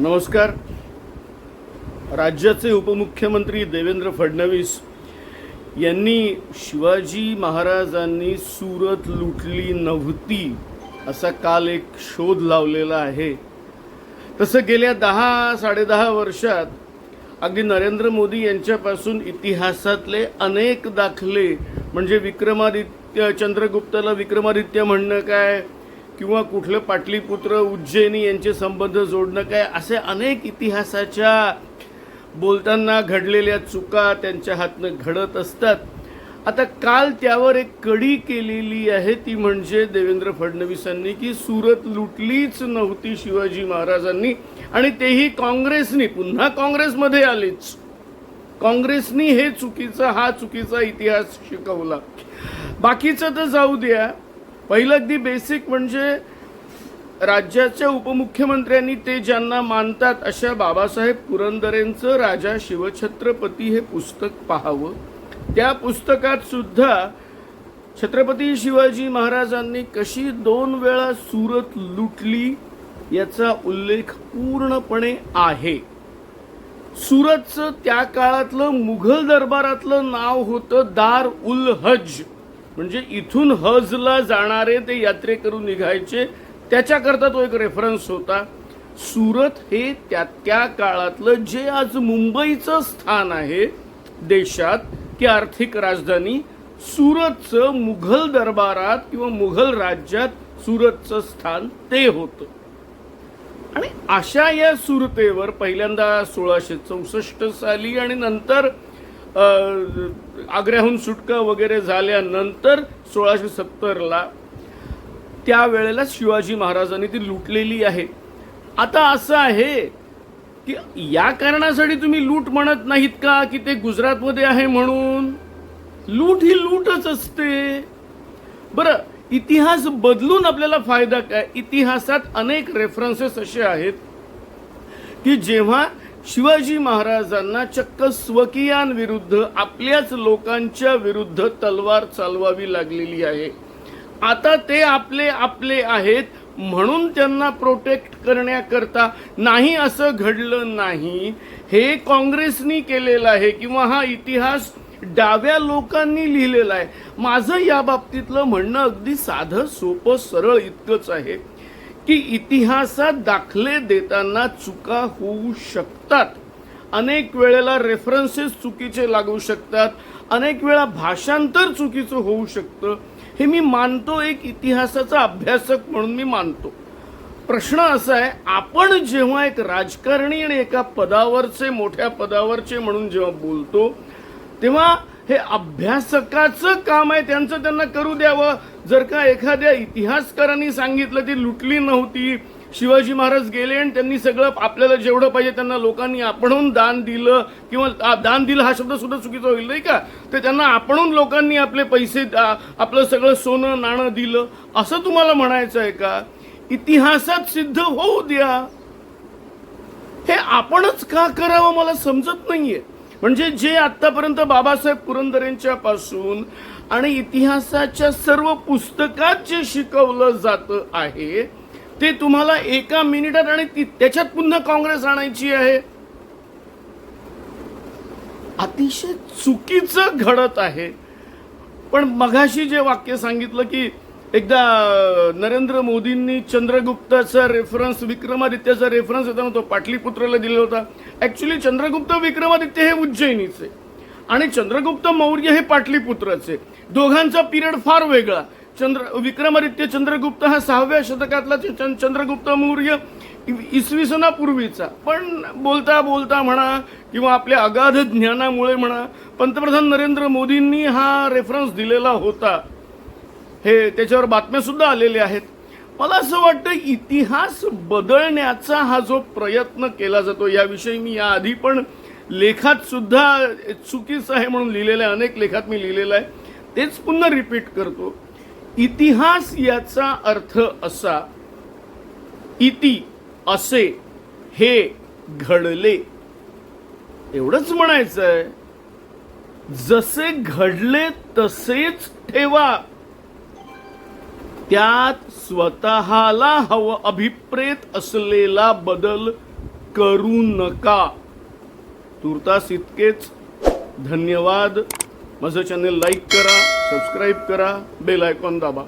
नमस्कार. राज्याचे उपमुख्यमंत्री देवेंद्र फडणवीस यांनी शिवाजी महाराजांनी सुरत लुटली नव्हती असा काल एक शोध लावलेला आहे. तसं गेल्या दहा साडेदहा वर्षात अगदी नरेंद्र मोदी यांच्यापासून इतिहासातले अनेक दाखले म्हणजे विक्रमादित्य चंद्रगुप्ताला विक्रमादित्य म्हणणं काय? किंवा कुठलं पाटलीपुत्र उज्जैनी यांचे संबंध जोडणं काय? असे अनेक इतिहासाच्या बोलताना घडलेल्या चुका त्यांच्या हातनं घडत असतात. आता काल त्यावर एक कडी केलेली आहे ती म्हणजे देवेंद्र फडणवीसांनी की सुरत लुटलीच नव्हती शिवाजी महाराजांनी आणि तेही काँग्रेसनी पुन्हा काँग्रेसमध्ये आलीच. काँग्रेसनी हे चुकीचा हा चुकीचा इतिहास शिकवला. बाकीचं तर जाऊ द्या. पहिलं अगदी बेसिक म्हणजे राज्याच्या उपमुख्यमंत्र्यांनी ते ज्यांना मानतात अशा बाबासाहेब पुरंदरेंचं राजा शिवछत्रपती हे पुस्तक पाहावं. त्या पुस्तकात सुद्धा छत्रपती शिवाजी महाराजांनी कशी दोन वेळा सुरत लुटली याचा उल्लेख पूर्णपणे आहे. सुरतचं त्या काळातलं मुघल दरबारातलं नाव होतं दार उल हज. म्हणजे इथून हजला जाणारे ते यात्रेकरू निघायचे त्याच्याकरता तो एक रेफरन्स होता. सुरत हे त्या त्या काळातलं जे आज मुंबईचं स्थान आहे देशात की आर्थिक राजधानी सुरतचं मुघल दरबारात किंवा मुघल राज्यात सुरतचं स्थान ते होतं. आणि अशा या सुरतेवर पहिल्यांदा सोळाशे चौसष्ट साली आणि नंतर आग्र्याहून सुटका वगैरे झाल्यानंतर सोळाशे सत्तरला त्यावेळेला शिवाजी महाराजांनी ती लुटलेली आहे. आता असं आहे की या कारणासाठी तुम्ही लूट म्हणत नाहीत का की ते गुजरातमध्ये आहे म्हणून? लूट ही लूटच असते. बरं इतिहास बदलून आपल्याला फायदा काय? इतिहासात अनेक रेफरन्सेस असे आहेत की जेव्हा शिवाजी महाराजांना चक्क स्वकीयांविरुद्ध आपल्याच लोकांच्या विरुद्ध तलवार चालवावी लागलेली आहे. आता ते आपले आपले आहेत म्हणून त्यांना प्रोटेक्ट करण्याकरता नाही असं घडलं नाही. हे काँग्रेसनी केलेलं आहे किंवा हा इतिहास डाव्या लोकांनी लिहिलेला आहे. माझं या बाबतीतलं म्हणणं अगदी साधं सोपं सरळ इतकंच आहे. की इतिहासात दाखले देताना चुका होऊ शकतात. अनेक वेळेला रेफरन्सेस चुकीचे लागू शकतात. अनेक वेळा भाषांतर चुकीचं होऊ शकतं. हे मी मानतो एक इतिहासाचा अभ्यासक म्हणून मी मानतो. प्रश्न असा आहे आपण जेव्हा एक राजकारणी आणि एका पदावरचे मोठ्या पदावरचे म्हणून जेव्हा बोलतो तेव्हा हे अभ्यासकाचं काम आहे त्यांचं त्यांना करू द्यावं. जर का एखाद्या इतिहासकारांनी सांगितलं ती लुटली नव्हती शिवाजी महाराज गेले आणि त्यांनी सगळं आपल्याला जेवढं पाहिजे त्यांना लोकांनी आपणहून दान दिलं किंवा दान दिलं हा शब्द सुद्धा चुकीचा होईल नाही का? तर त्यांना आपणहून लोकांनी आपले पैसे आपलं सगळं सोनं नाणं दिलं. असं तुम्हाला म्हणायचं आहे का? इतिहासात सिद्ध होऊ द्या. हे आपणच का करावं मला समजत नाहीये? म्हणजे जे आतापर्यंत बाबासाहेब पुरंदरेंच्या पासून आणि इतिहासाच्या सर्व पुस्तकात जे शिकवलं जातं आहे ते तुम्हाला एका मिनिटात आणि त्याच्यात पुन्हा काँग्रेस आणायची आहे. अतिशय चुकीचं घडत आहे. पण मघाशी जे वाक्य सांगितलं की एकदा नरेंद्र मोदींनी चंद्रगुप्ताचा रेफरन्स विक्रमादित्याचा रेफरन्स होता ना तो पाटलीपुत्राला दिला होता. ॲक्च्युली चंद्रगुप्त विक्रमादित्य हे उज्जैनीचे आणि चंद्रगुप्त मौर्य हे पाटलीपुत्राचे. दोघांचा पिरियड फार वेगळा. चंद्र विक्रमादित्य चंद्रगुप्त हा सहाव्या शतकातला च- चंद्रगुप्त मौर्य इसवी सणापूर्वीचा पण बोलता बोलता म्हणा किंवा आपल्या अगाध ज्ञानामुळे म्हणा पंतप्रधान नरेंद्र मोदींनी हा रेफरन्स दिलेला होता. हे त्याच्यावर बातम्यासुद्धा आलेल्या आहेत. मला असं वाटतं इतिहास बदलण्याचा हा जो प्रयत्न केला जातो याविषयी मी याआधी पण लेखात सुद्धा चुकीचं आहे म्हणून लिहिलेलं आहे अनेक लेखात मी लिहिलेलं आहे. तेच पुन्हा रिपीट करतो. इतिहास याचा अर्थ असा इति असे हे घडले. एवढंच म्हणायचं आहे जसे घडले तसेच ठेवा. त्यात स्वतःला हवं अभिप्रेत असलेला बदल करू नका. तुर्तास इतकेच. धन्यवाद. माझं चॅनेल लाईक करा सबस्क्राईब करा बेल आयकॉन दाबा.